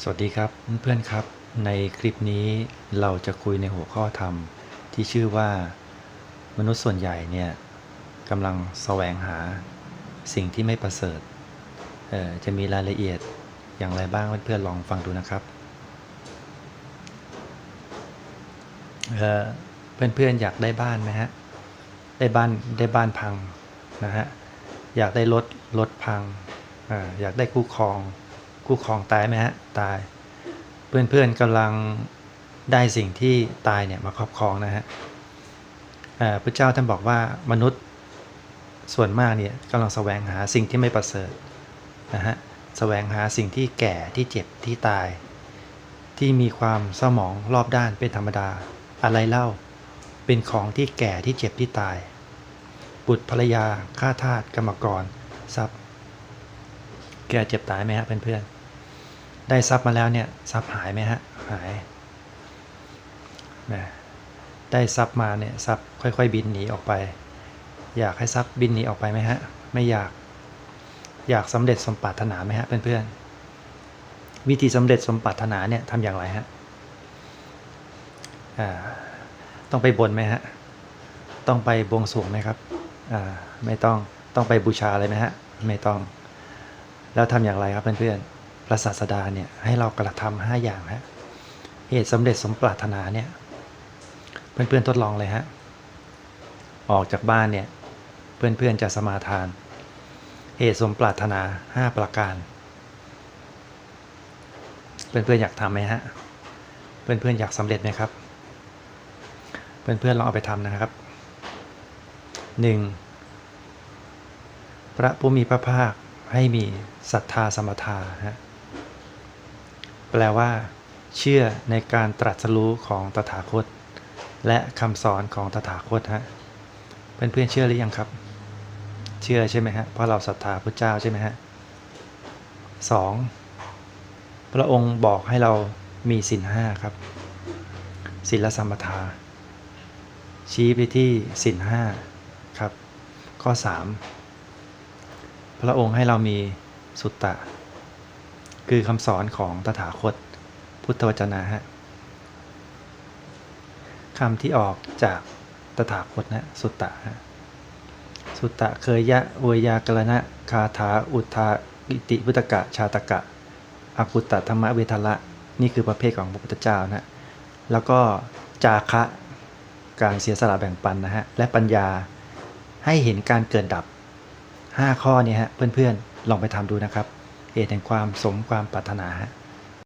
สวัสดีครับเพื่อนๆครับ ในคลิปนี้เราจะคุยในหัวข้อธรรมที่ชื่อว่า มนุษย์ส่วนใหญ่เนี่ยกำลังแสวงหาสิ่งที่ไม่ประเสริฐจะมีรายละเอียดอย่างไรบ้างเพื่อนๆลองฟังดูนะครับเอ่อเพื่อนๆอยากได้บ้านไหมฮะได้บ้านได้บ้านพังนะฮะอยากได้รถรถพังออยากได้คู่ครอง คู่ครองตายไหมฮะตาย เพื่อนๆกำลังได้สิ่งที่ตายเนี่ยมาครอบครองนะฮะพระเจ้าท่านบอกว่ามนุษย์ส่วนมากเนี่ยกำลังแสวงหาสิ่งที่ไม่ประเสริฐนะฮะแสวงหาสิ่งที่แก่ที่เจ็บที่ตาย ที่มีความเศร้าหมองรอบด้านเป็นธรรมดา อะไรเล่า เป็นของที่แก่ที่เจ็บที่ตาย บุตรภรรยาข้าทาสกรรมกรทรัพย์แก่เจ็บตายไหมฮะเพื่อนๆ ได้ทรัพย์มาแล้วเนี่ยทรัพย์หายไหมฮะหายนะได้ทรัพย์มาเนี่ยทรัพย์ค่อย ๆ บินหนีออกไป อยากให้ทรัพย์บินหนีออกไปไหมฮะไม่อยากอยากสำเร็จสมปรารถนาไหมฮะเพื่อนๆวิธีสำเร็จสมปรารถนาเนี่ยทำอย่างไรฮะต้องไปบนไหมฮะต้องไปบวงสรวงไหมครับไม่ต้องต้องไปบูชาอะไรไหมฮะไม่ต้อง แล้วทำอย่างไรครับเพื่อนๆ ระศาสดาเนี่ยให้เรากระทำห้าอย่างฮะเหตุสำเร็จสมปรารถนาเนี่ยเพื่อนๆทดลองเลยฮะออกจากบ้านเนี่ยเพื่อนๆจะสมาทาน เหตุสมปรารถนาห้าประการ เพื่อนๆอยากทำไหมฮะเพื่อนๆอยากสำเร็จไหมครับ เพื่อนๆลองเอาไปทำนะครับหนึ่งพระผู้มีพระภาคให้มีศรัทธาสมถาฮะ แปลว่า เชื่อในการตรัสรู้ของตถาคต และคำสอนของตถาคตฮะเพื่อนๆเชื่อหรือยังครับ เชื่อใช่ไหมฮะเพราะเราศรัทธาพระเจ้าใช่ไหมฮะสองพระองค์บอกให้เรามีศีลห้าครับศีลสมถาชี้ไปที่ศีลห้าครับ ข้อสามพระองค์ให้เรามีสุตตะ คือคำสอนของตถาคต พุทธวจนะฮะคำที่ออกจากตถาคตนะสุตตะฮะสุตตะเคยยะเวยากรณะคาถาอุทาอิติพุตกะชาตกะอกุตตธรรมเวทละนี่คือประเภทของพระพุทธเจ้านะแล้วก็จาคะการเสียสละแบ่งปันนะฮะและปัญญาให้เห็นการเกิดดับ 5 ข้อนี้ฮะเพื่อนๆลองไปทำดูนะครับ เหตุแห่งความสมความปรารถนาฮะ